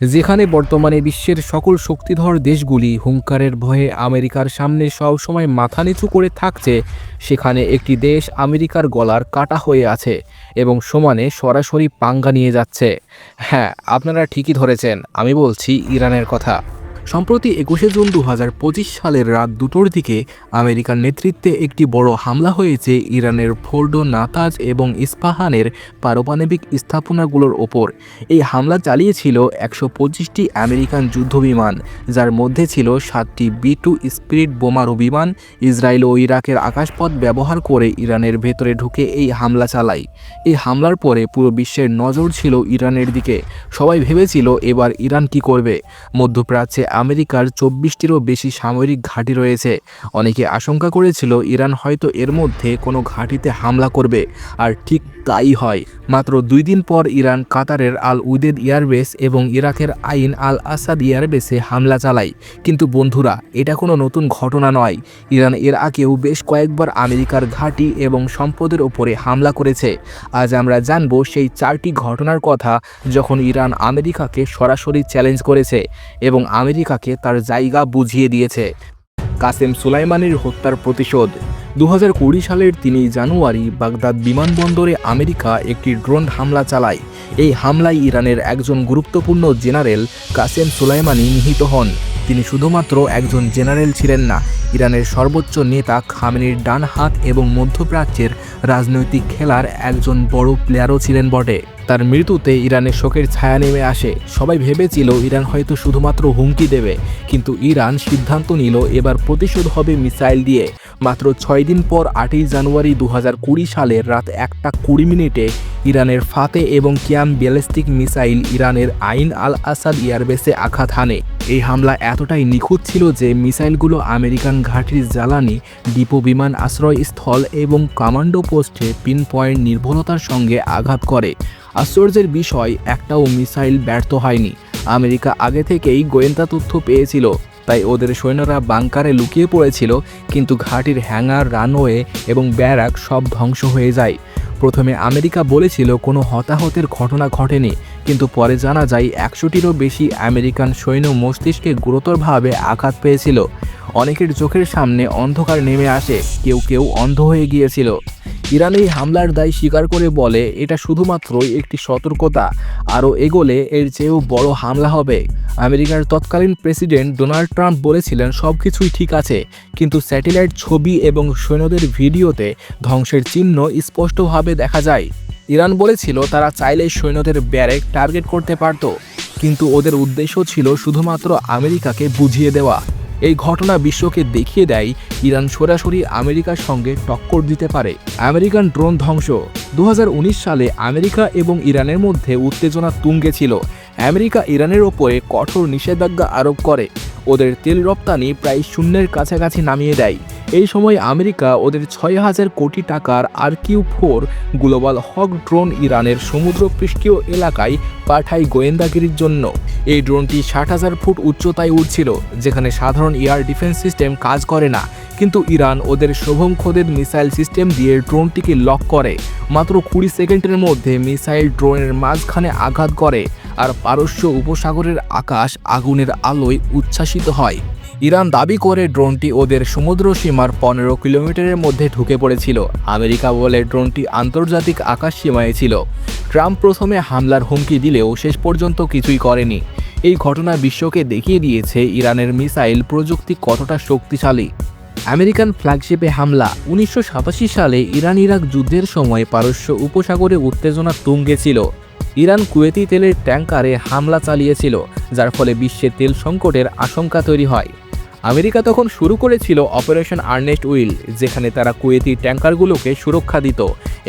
যেখানে বর্তমানে বিশ্বের সকল শক্তিধর দেশগুলি হুঙ্কারের ভয়ে আমেরিকার সামনে সবসময় মাথা নিচু করে থাকছে, সেখানে একটি দেশ আমেরিকার গলার কাটা হয়ে আছে এবং সমানে সরাসরি পাঙ্গা নিয়ে যাচ্ছে। হ্যাঁ আপনারা ঠিকই ধরেছেন, আমি বলছি ইরানের কথা। সম্প্রতি একুশে জুন দু হাজার পঁচিশ সালের রাত দুটোর দিকে আমেরিকার নেতৃত্বে একটি বড় হামলা হয়েছে ইরানের ফোর্ডো নাতাজ এবং ইস্পাহানের পারমাণবিক স্থাপনাগুলোর ওপর। এই হামলা চালিয়েছিল একশো পঁচিশটি আমেরিকান যুদ্ধবিমান, যার মধ্যে ছিল সাতটি বি টু স্পিরিট বোমারু বিমান, ইসরায়েল ও ইরাকের আকাশপথ ব্যবহার করে ইরানের ভেতরে ঢুকে এই হামলা চালায়। এই হামলার পরে পুরো বিশ্বের নজর ছিল ইরানের দিকে। সবাই ভেবেছিল এবার ইরান কি করবে? মধ্যপ্রাচ্যে আমেরিকার চব্বিশটিরও বেশি সামরিক ঘাঁটি রয়েছে। অনেকে আশঙ্কা করেছিল, ইরান হয়তো এর মধ্যে কোনো ঘাঁটিতে হামলা করবে, আর ঠিক তাই হয়। মাত্র দুই দিন পর ইরান কাতারের আল উদেদ এয়ারবেস এবং ইরাকের আইন আল আসাদ এয়ারবেসে হামলা চালায়। কিন্তু বন্ধুরা, এটা কোনো নতুন ঘটনা নয়। ইরান এর আগেও বেশ কয়েকবার আমেরিকার ঘাঁটি এবং সম্পদের ওপরে হামলা করেছে। আজ আমরা জানব সেই চারটি ঘটনার কথা যখন ইরান আমেরিকাকে সরাসরি চ্যালেঞ্জ করেছে এবং আমেরিকাকে তার জায়গা বুঝিয়ে দিয়েছে। কাসেম সুলাইমানির হত্যার প্রতিশোধ। দু সালের তিনি জানুয়ারি বাগদাদ বিমানবন্দরে আমেরিকা একটি ড্রোন হামলা চালায়। এই হামলায় ইরানের একজন গুরুত্বপূর্ণ জেনারেল কাসেম সুলাইমানি নিহিত হন। তিনি শুধুমাত্র একজন জেনারেল ছিলেন না, ইরানের সর্বোচ্চ নেতা খামেনির ডান হাত এবং মধ্যপ্রাচ্যের রাজনৈতিক খেলার একজন বড় প্লেয়ারও ছিলেন বটে। তার মৃত্যুতে ইরানের শোকের ছায়া নেমে আসে। সবাই ভেবেছিল ইরান হয়তো শুধুমাত্র হুমকি দেবে, কিন্তু ইরান সিদ্ধান্ত নিল এবার প্রতিশোধ হবে মিসাইল দিয়ে। মাত্র ছয় দিন পর আটই জানুয়ারি দু হাজার কুড়ি সালের রাত একটা কুড়ি মিনিটে ইরানের ফাতে এবং কিয়াম ব্যালিস্টিক মিসাইল ইরানের আইন আল আসাদ এয়ারবেসে আঘাত হানে। এই হামলা এতটাই নিখুঁত ছিল যে মিসাইলগুলো আমেরিকান ঘাঁটির জ্বালানি, ডিপো বিমান আশ্রয়স্থল এবং কমান্ডো পোস্টে পিন পয়েন্ট নির্ভুলতার সঙ্গে আঘাত করে। আশ্চর্যের বিষয়, একটাও মিসাইল ব্যর্থ হয়নি। আমেরিকা আগে থেকেই গোয়েন্দা তথ্য পেয়েছিল, তাই ওদের সৈন্যরা বাংকারে লুকিয়ে পড়েছিল, কিন্তু ঘাটির হ্যাঙ্গার, রানওয়ে এবং ব্যারাক সব ধ্বংস হয়ে যায়। প্রথমে আমেরিকা বলেছিল কোনো হতাহতের ঘটনা ঘটেনি, কিন্তু পরে জানা যায় একশোটিরও বেশি আমেরিকান সৈন্য মস্তিষ্কে গুরুতরভাবে আঘাত পেয়েছিল। অনেকের চোখের সামনে অন্ধকার নেমে আসে, কেউ কেউ অন্ধ হয়ে গিয়েছিল। ইরান এই হামলার দায় স্বীকার করে বলে, এটা শুধুমাত্রই একটি সতর্কতা। আরও এগোলে এর চেয়েও বড় হামলা হবে। আমেরিকার তৎকালীন প্রেসিডেন্ট ডোনাল্ড ট্রাম্প বলেছিলেন সব কিছুই ঠিক আছে, কিন্তু স্যাটেলাইট ছবি এবং সৈন্যদের ভিডিওতে ধ্বংসের চিহ্ন স্পষ্টভাবে দেখা যায়। ইরান বলেছিল তারা চাইলে সৈন্যদের ব্যারেক টার্গেট করতে পারত, কিন্তু ওদের উদ্দেশ্য ছিল শুধুমাত্র আমেরিকাকে বুঝিয়ে দেওয়া। এই ঘটনা বিশ্বকে দেখিয়ে দেয় ইরান সরাসরি আমেরিকার সঙ্গে টক্কর দিতে পারে। আমেরিকান ড্রোন ধ্বংস। দু হাজার উনিশ সালে আমেরিকা এবং ইরানের মধ্যে উত্তেজনা তুঙ্গে ছিল। আমেরিকা ইরানের ওপরে কঠোর নিষেধাজ্ঞা আরোপ করে। ওদের তেল রপ্তানি প্রায় শূন্যের কাছাকাছি নামিয়ে দেয়। এই সময় আমেরিকা ওদের ছয় হাজার কোটি টাকার R Q four Global Hawk drone ইরানের সমুদ্রপৃষ্ঠীয় এলাকায় পাঠায় গোয়েন্দাগিরির জন্য। এই ড্রোনটি ষাট হাজার ফুট উচ্চতায় উঠছিল যেখানে সাধারণ এয়ার ডিফেন্স সিস্টেম কাজ করে না। কিন্তু ইরান ওদের শোভম খোদের মিসাইল সিস্টেম দিয়ে ড্রোনটিকে লক করে। মাত্র কুড়ি সেকেন্ডের মধ্যে মিসাইল ড্রোনের মাঝখানে আঘাত করে, আর পারস্য উপসাগরের আকাশ আগুনের আলোয় উচ্ছ্বাসিত হয়। ইরান দাবি করে ড্রোনটি ওদের সমুদ্র সীমার পনেরো কিলোমিটারের মধ্যে ঢুকে পড়েছিল। আমেরিকা বলে ড্রোনটি আন্তর্জাতিক আকাশ সীমায় ছিল। ট্রাম্প প্রথমে হামলার হুমকি দিলেও শেষ পর্যন্ত কিছুই করেনি। এই ঘটনা বিশ্বকে দেখিয়ে দিয়েছে ইরানের মিসাইল প্রযুক্তি কতটা শক্তিশালী। আমেরিকান ফ্ল্যাগশিপে হামলা। উনিশশো সাতাশি সালে ইরান ইরাক যুদ্ধের সময় পারস্য উপসাগরে উত্তেজনা তুঙ্গে ছিল। ইরান কুয়েতি তেলের ট্যাঙ্কারে হামলা চালিয়েছিল, যার ফলে বিশ্বে তেল সংকটের আশঙ্কা তৈরি হয়। আমেরিকা তখন শুরু করেছিল অপারেশন আর্নেস্ট উইল, যেখানে তারা কুয়েতি ট্যাঙ্কারগুলোকে সুরক্ষা দিত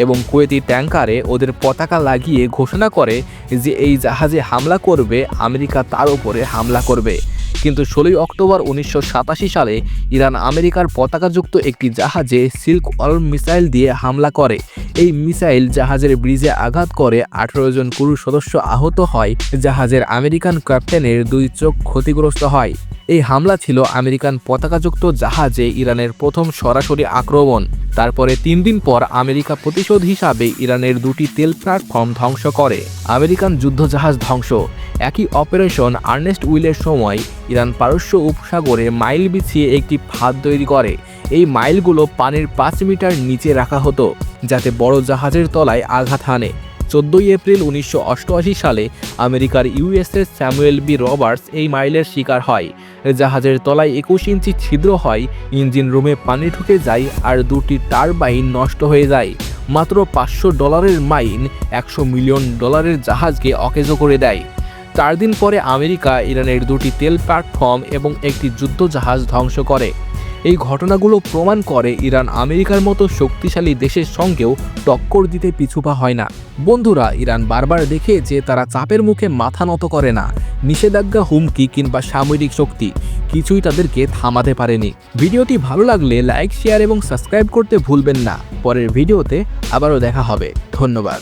এবং কুয়েতি ট্যাঙ্কারে ওদের পতাকা লাগিয়ে ঘোষণা করে যে এই জাহাজে হামলা করবে, আমেরিকা তার উপরে হামলা করবে। কিন্তু ষোলোই অক্টোবর উনিশশো সাতাশি সালে ইরান আমেরিকার পতাকাযুক্ত একটি জাহাজে সিল্ক ওয়াল মিসাইল দিয়ে হামলা করে। এই মিসাইল জাহাজের ব্রিজে আঘাত করে আঠেরো জন ক্রু সদস্য আহত হয়। জাহাজের আমেরিকান ক্যাপ্টেনের দুই চোখ ক্ষতিগ্রস্ত হয়। এই হামলা ছিল আমেরিকান পতাকাযুক্ত জাহাজে ইরানের প্রথম সরাসরি আক্রমণ। তারপরে তিন দিন পর আমেরিকা প্রতিশোধ হিসাবে ইরানের দুটি তেল প্ল্যাটফর্ম ধ্বংস করে। আমেরিকান যুদ্ধজাহাজ ধ্বংস। একই অপারেশন আর্নেস্ট উইলের সময় ইরান পারস্য উপসাগরে মাইল বিছিয়ে একটি ফাঁদ তৈরি করে। এই মাইলগুলো পানির পাঁচ মিটার নিচে রাখা হতো, যাতে বড় জাহাজের তলায় আঘাত হানে। চোদ্দই এপ্রিল উনিশশো অষ্টআশি সালে আমেরিকার ইউএসএস স্যামুয়েল বি রবার্টস এই মাইলের শিকার হয়। জাহাজের তলায় একুশ ইঞ্চি ছিদ্র হয়, ইঞ্জিন রুমে পানি ঢুকে যায় আর দুটি টারবাইন নষ্ট হয়ে যায়। মাত্র পাঁচশো ডলারের মাইন, একশো মিলিয়ন ডলারের জাহাজকে অকেজো করে দেয়। চার দিন পরে আমেরিকা ইরানের দুটি তেল প্ল্যাটফর্ম এবং একটি যুদ্ধ জাহাজ ধ্বংস করে। এই ঘটনাগুলো প্রমাণ করে ইরান আমেরিকার মতো শক্তিশালী দেশের সঙ্গেও টক্কর দিতে পিছুপা হয় না। বন্ধুরা, ইরান বারবার দেখে যে তারা চাপের মুখে মাথা নত করে না, নিষেধাজ্ঞা, হুমকি কিংবা সামরিক শক্তি, কিছুই তাদেরকে থামাতে পারেনি। ভিডিওটি ভালো লাগলে লাইক, শেয়ার এবং সাবস্ক্রাইব করতে ভুলবেন না। পরের ভিডিওতে আবারও দেখা হবে। ধন্যবাদ।